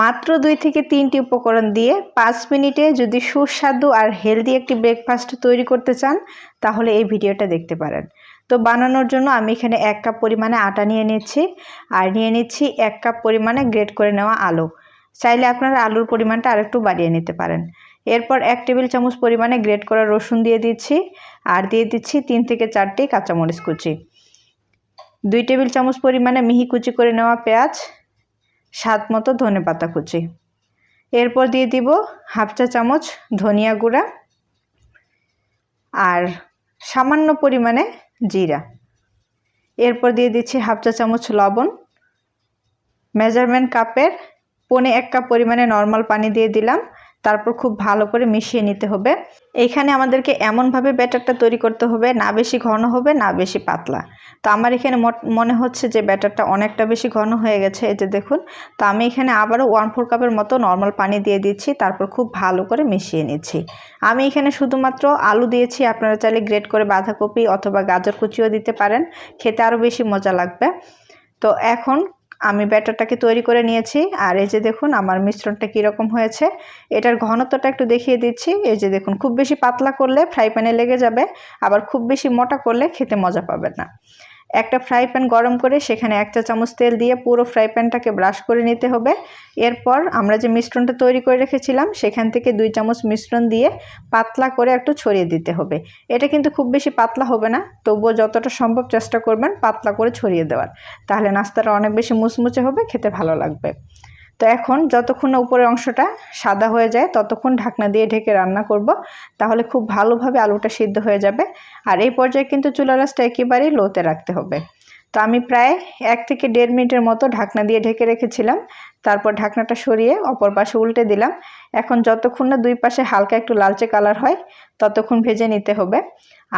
মাত্র দুই থেকে তিনটি উপকরণ দিয়ে পাঁচ মিনিটে যদি সুস্বাদু আর হেলদি একটি ব্রেকফাস্ট তৈরি করতে চান, তাহলে এই ভিডিওটা দেখতে পারেন। তো বানানোর জন্য আমি এখানে এক কাপ পরিমাণে আটা নিয়ে নিচ্ছি, আর নিয়ে নিচ্ছি এক কাপ পরিমাণে গ্রেট করে নেওয়া আলু। চাইলে আপনারা আলুর পরিমাণটা আরেকটু বাড়িয়ে নিতে পারেন। এরপর এক টেবিল চামচ পরিমাণে গ্রেট করা রসুন দিয়ে দিচ্ছি, আর দিয়ে দিচ্ছি তিন থেকে চারটি কাঁচামরিচ কুচি। দুই টেবিল চামচ পরিমাণে মিহি কুচি করে নেওয়া পেঁয়াজ স্বাদ মতো ধনে পাতা কুচি। এরপর দিয়ে দিব হাফ চা চামচ ধনিয়া গুঁড়া আর সামান্য পরিমাণে জিরা। এরপর দিয়ে দিচ্ছি হাফ চা চামচ লবণ। মেজারমেন্ট কাপের পনে এক কাপ পরিমাণে নর্মাল পানি দিয়ে দিলাম। তারপর খুব ভালো করে মিশিয়ে নিতে হবে। এইখানে আমাদেরকে এমনভাবে ব্যাটারটা তৈরি করতে হবে, না বেশি ঘন হবে, না বেশি পাতলা। তো আমার এখানে মনে হচ্ছে যে ব্যাটারটা অনেকটা বেশি ঘন হয়ে গেছে, এই যে দেখুন। তো আমি এখানে আবারও ওয়ান ফোর কাপের মতো নর্মাল পানি দিয়ে দিচ্ছি, তারপর খুব ভালো করে মিশিয়ে নিচ্ছি। আমি এখানে শুধুমাত্র আলু দিয়েছি, আপনারা চাইলে গ্রেট করে বাঁধাকপি অথবা গাজর কুচিও দিতে পারেন, খেতে আরও বেশি মজা লাগবে। তো এখন আমি ব্যাটারটাকে তৈরি করে নিয়েছি, আর এই যে দেখুন আমার মিশ্রণটা কীরকম হয়েছে। এটার ঘনত্বটা একটু দেখিয়ে দিচ্ছি। এই যে দেখুন, খুব বেশি পাতলা করলে ফ্রাই প্যানে লেগে যাবে, আবার খুব বেশি মোটা করলে খেতে মজা পাবেন না। একটা ফ্রাই প্যান গরম করে সেখানে এক চা চামচ তেল দিয়ে পুরো ফ্রাই প্যানটাকে ব্রাশ করে নিতে হবে। এরপর আমরা যে মিশ্রণটা তৈরি করে রেখেছিলাম, সেখান থেকে দুই চামচ মিশ্রণ দিয়ে পাতলা করে একটু ছড়িয়ে দিতে হবে। এটা কিন্তু খুব বেশি পাতলা হবে না, তবুও যতটা সম্ভব চেষ্টা করবেন পাতলা করে ছড়িয়ে দেওয়ার। তাহলে নাস্তাটা অনেক বেশি মুচমুচে হবে, খেতে ভালো লাগবে। তো এখন যতক্ষণ না উপরের অংশটা সাদা হয়ে যায়, ততক্ষণ ঢাকনা দিয়ে ঢেকে রান্না করব, তাহলে খুব ভালোভাবে আলুটা সিদ্ধ হয়ে যাবে। আর এই পর্যায়ে কিন্তু চুলা রাসটা একেবারেই লোতে রাখতে হবে। তো আমি প্রায় এক থেকে দেড় মিনিটের মতো ঢাকনা দিয়ে ঢেকে রেখেছিলাম। তারপর ঢাকনাটা সরিয়ে অপর পাশে উল্টে দিলাম। এখন যতক্ষণ না দুই পাশে হালকা একটু লালচে কালার হয়, ততক্ষণ ভেজে নিতে হবে।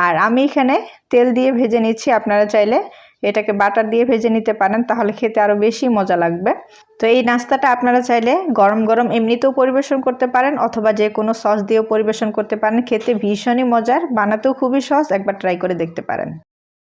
আর আমি এখানে তেল দিয়ে ভেজে নিচ্ছি, আপনারা চাইলে এটাকে বাটার দিয়ে ভেজে নিতে পারেন, তাহলে খেতে আরও বেশি মজা লাগবে। তো এই নাস্তাটা আপনারা চাইলে গরম গরম এমনিতেও পরিবেশন করতে পারেন, অথবা যে কোনো সস দিয়েও পরিবেশন করতে পারেন। খেতে ভীষণই মজার, বানাতেও খুবই সহজ, একবার ট্রাই করে দেখতে পারেন।